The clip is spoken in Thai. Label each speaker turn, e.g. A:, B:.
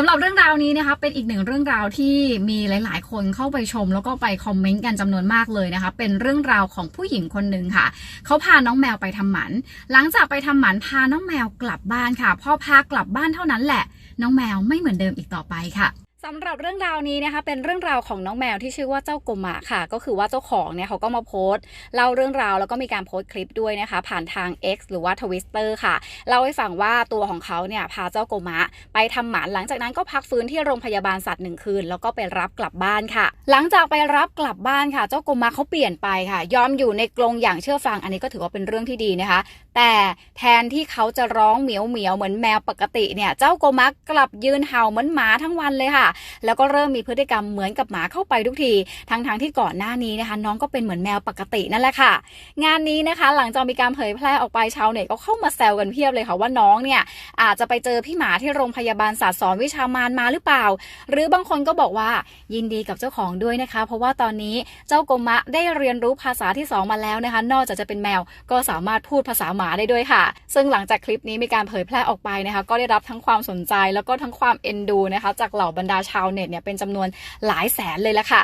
A: สำหรับเรื่องราวนี้นะคะเป็นอีกหนึ่งเรื่องราวที่มีหลาย ๆ คนเข้าไปชม แล้วก็ไปคอมเมนต์กันจำนวนมากเลยนะคะเป็นเรื่องราวของผู้หญิงคนหนึ่งค่ะเขาพาน้องแมวไปทำหมัน หลังจากไปทำหมันพาน้องแมวกลับบ้านค่ะพอพากลับบ้านเท่านั้นแหละ น้องแมวไม่เหมือนเดิมอีกต่อไปค่ะ สำหรับเรื่องราวนี้นะคะเป็นเรื่องราวของน้องแมวที่ชื่อว่าเจ้าโกมะค่ะ ก็คือว่าเจ้าของเนี่ยเขาก็มาโพสต์เล่าเรื่องราวแล้วก็มีการโพสต์คลิปด้วยนะคะ ผ่านทาง X หรือว่า Twitter ค่ะเล่าให้ฟังว่าตัวของเขาเนี่ยพาเจ้าโกมะ ไปทำหมันหลังจากนั้นก็พักฟื้นที่โรงพยาบาลสัตว์หนึ่งคืน แล้วก็ไปรับกลับบ้านค่ะ หลังจากไปรับกลับบ้านค่ะ เจ้าโกมะเขาเปลี่ยนไปค่ะ ยอมอยู่ในกรงอย่างเชื่อฟังอันนี้ก็ถือว่าเป็นเรื่องที่ดีนะคะ แต่แทนที่เขาจะร้องเหมียวเหมียวเหมือนแมวปกติเนี่ยเจ้าโกมะกลับยืนเห่าเหมือนหมาทั้งวันเลยค่ะแล้วก็เริ่มมีพฤติกรรมเหมือนกับหมาเข้าไปทุกทีทั้งๆทที่ก่อนหน้านี้นะคะ น้องก็เป็นเหมือนแมวปกตินั่นแหละค่ะ งานนี้นะคะ หลังจากมีการเผยแพร่ออกไปชาวเน็ตก็เข้ามาแซวกันเพียบเลยค่ะว่าน้องเนี่ยอาจจะไปเจอพี่หมาที่โรงพยาบาลศาสตว์สอนวิชามารมาหรือเปล่า หรือบางคนก็บอกว่ายินดีกับเจ้าของด้วยนะคะ เพราะว่าตอนนี้เจ้าโกมะได้เรียนรู้ภาษาที่สองมาแล้วนะคะ นอกจากจะเป็นแมวก็สามารถพูดภาษาหมาได้ด้วยค่ะ ซึ่งหลังจากคลิปนี้มีการเผยแพร่ออกไปนะคะ ก็ได้รับทั้งความสนใจแล้วก็ทั้งความเอ็นดูนะคะ จากเหล่าบรรดาชาวเน็ตเนี่ยเป็นจำนวนหลายแสนเลยละค่ะ